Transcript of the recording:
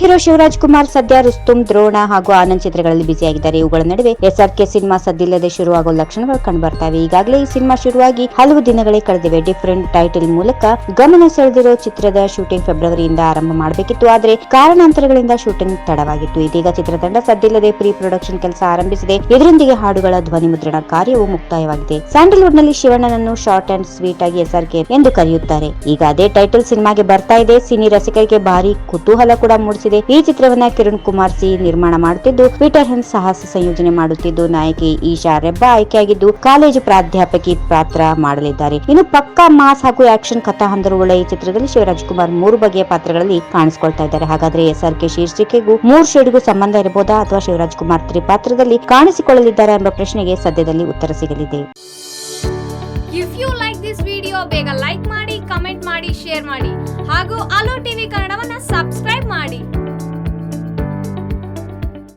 Hero Shivraj Kumar ಸದ್ಯ ರುಸ್ತುಂ, ದ್ರೋಣ ಹಾಗೂ ಆನಂದ್ ಚಿತ್ರಗಳಲ್ಲಿ ಬ್ಯುಸಿಯಾಗಿದ್ದಾರೆ. ಇವುಗಳ ನಡುವೆ ಎಸ್ಆರ್ಕೆ ಸಿನಿಮಾ ಸದ್ದಿಲ್ಲದೆ ಶುರುವಾಗುವ ಲಕ್ಷಣಗಳು ಕಂಡುಬರ್ತವೆ ಈಗಾಗಲೇ ಈ ಸಿನಿಮಾ ಶುರುವಾಗಿ ಹಲವು ದಿನಗಳೇ ಕಳೆದಿವೆ. ಡಿಫರೆಂಟ್ ಟೈಟಲ್ ಮೂಲಕ ಗಮನ ಸೆಳೆದಿರೋ ಚಿತ್ರದ ಶೂಟಿಂಗ್ ಫೆಬ್ರವರಿಯಿಂದ ಆರಂಭ ಮಾಡಬೇಕಿತ್ತು. ಆದರೆ ಕಾರಣಾಂತರಗಳಿಂದ ಶೂಟಿಂಗ್ ತಡವಾಗಿತ್ತು. ಇದೀಗ ಚಿತ್ರತಂಡ ಸದ್ದಿಲ್ಲದೆ ಪ್ರೀ ಪ್ರೊಡಕ್ಷನ್ ಕೆಲಸ ಆರಂಭಿಸಿದೆ. ಇದರೊಂದಿಗೆ ಹಾಡುಗಳ ಧ್ವನಿ ಮುದ್ರಣ ಕಾರ್ಯವು ಮುಕ್ತಾಯವಾಗಿದೆ. ಸ್ಯಾಂಡಲ್ವುಡ್ನಲ್ಲಿ ಶಿವಣ್ಣನನ್ನು ಶಾರ್ಟ್ ಅಂಡ್ ಸ್ವೀಟ್ ಆಗಿ ಎಸ್ಆರ್ಕೆ ಎಂದು ಕರೆಯುತ್ತಾರೆ. ಈಗ ಅದೇ ಟೈಟಲ್ ಸಿನಿಮಾಗೆ ಬರ್ತಾ ಇದೆ. ಸಿನಿ ರಸಿಕರಿಗೆ ಭಾರಿ ಕುತೂಹಲ ಕೂಡ ಮೂಡಿಸಿದೆ. ಈ ಚಿತ್ರವನ್ನ ಕಿರಣ್ ಕುಮಾರ್ ಸಿ ನಿರ್ಮಾಣ ಮಾಡುತ್ತಿದ್ದು, ಪೀಟರ್ ಹೆನ್ ಸಾಹಸ ಸಂಯೋಜನೆ ಮಾಡುತ್ತಿದ್ದು, ನಾಯಕಿ ಈಶಾ ರೆಬ್ಬಾ ಆಯ್ಕೆಯಾಗಿದ್ದು, ಕಾಲೇಜು ಪ್ರಾಧ್ಯಾಪಕಿ ಪಾತ್ರ ಮಾಡಲಿದ್ದಾರೆ. ಇನ್ನು ಪಕ್ಕಾ ಮಾಸ್ ಹಾಗೂ ಆಕ್ಷನ್ ಕಥಾ ಹಂದರವುಳ್ಳ ಈ ಚಿತ್ರದಲ್ಲಿ ಶಿವರಾಜ್ ಕುಮಾರ್ ಮೂರು ಬಗೆಯ ಪಾತ್ರಗಳಲ್ಲಿ ಕಾಣಿಸಿಕೊಳ್ತಾ ಇದ್ದಾರೆ. ಹಾಗಾದ್ರೆ ಕೆ ಶೀರ್ಷಿಕೆಗೂ ಮೂರು ಶೇಡ್ಗೂ ಸಂಬಂಧ ಇರಬಹುದಾ ಅಥವಾ ಶಿವರಾಜ್ ಕುಮಾರ್ ತ್ರಿಪಾತ್ರದಲ್ಲಿ ಕಾಣಿಸಿಕೊಳ್ಳಲಿದ್ದಾರೆ ಎಂಬ ಪ್ರಶ್ನೆಗೆ ಸದ್ಯದಲ್ಲಿ ಉತ್ತರ ಸಿಗಲಿದೆ. If you like this video ಬೇಗ ಲೈಕ್ ಮಾಡಿ ಕಮೆಂಟ್ ಮಾಡಿ ಶೇರ್ ಮಾಡಿ. ಹಾಗೂ ಅಲೋ ಟಿವಿ ಕನ್ನಡವನ್ನ